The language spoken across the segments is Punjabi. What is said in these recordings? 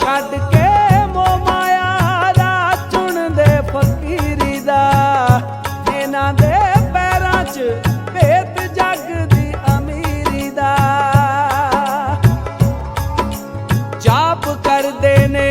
ਛੱਡ ਕੇ ਮੋਹ ਮਾਇਆ ਦਾ ਚੁਣਦੇ ਫਕੀਰੀ ਦਾ। ਇਹਨਾਂ ਦੇ ਪੈਰਾਂ 'ਚ ਭੇਤ ਜੱਗ ਦੀ ਅਮੀਰੀ ਦਾ। ਜਾਪ ਕਰਦੇ ਨੇ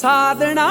ಸಾಧನಾ